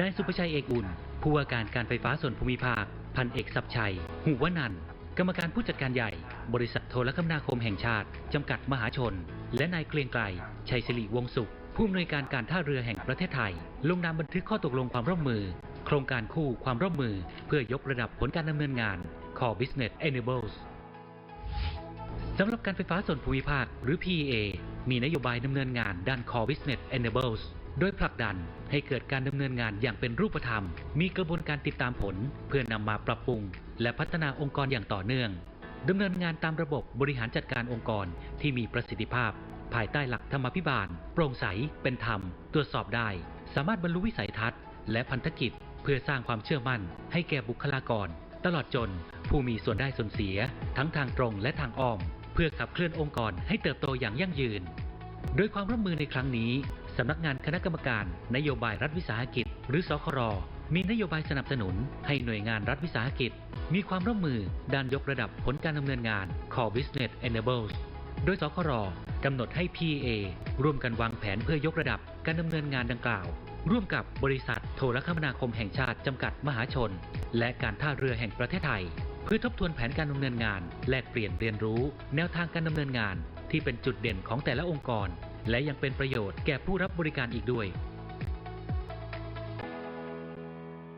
นายสุประชัยเอกอุ่น ผู้ว่าการการไฟฟ้าส่วนภูมิภาค พันเอกศักดิ์ชัย หูวนันท์กรรมการผู้จัดการใหญ่ บริษัทโทรคมนาคมแห่งชาติ จำกัดมหาชน และนายเกรียงไกรชัยศิริวงศ์สุข ผู้อำนวยการการท่าเรือแห่งประเทศไทย ลงนามบันทึกข้อตกลงความร่วมมือ โครงการคู่ความร่วมมือ เพื่อยกระดับผลการดำเนินงาน Core Business Enables สำหรับการไฟฟ้าส่วนภูมิภาคหรือ PEA มีนโยบายดำเนินงานด้าน Core Business Enables โดยผลักดันให้เกิดการดำเนินงานอย่างเป็นรูปธรรม มีกระบวนการติดตามผล เพื่อนำมาปรับปรุง และพัฒนาองค์กรอย่างต่อเนื่องดำเนินงานตามระบบบริหารจัดการองค์กรที่มีประสิทธิภาพ ภายใต้หลักธรรมาภิบาล โปร่งใส เป็นธรรม ตรวจสอบได้ สามารถบรรลุวิสัยทัศน์ และพันธกิจ เพื่อสร้างความเชื่อมั่น ให้แก่บุคลากร ตลอดจน ผู้มีส่วนได้ส่วนเสีย ทั้งทางตรงและทางอ้อม เพื่อขับเคลื่อนองค์กรให้เติบโตอย่างยั่งยืน โดยความร่วมมือในครั้งนี้ สำนักงานคณะกรรมการนโยบายรัฐวิสาหกิจ หรือสครมีนโยบายสนับสนุนให้หน่วยงานรัฐวิสาหกิจ มีความร่วมมือด้านยกระดับผลการดำเนินงาน Core Business Enables โดยสครกำหนดให้ PA ร่วมกันวางแผนเพื่อยกระดับการดำเนินงานดังกล่าว ร่วมกับบริษัทโทรคมนาคมแห่งชาติจำกัดมหาชน และการท่าเรือแห่งประเทศไทย เพื่อทบทวนแผนการดำเนินงาน แลกเปลี่ยนเรียนรู้ แนวทางการดำเนินงาน ที่เป็นจุดเด่นของแต่ละองค์กร และยังเป็นประโยชน์แก่ผู้รับบริการอีกด้วย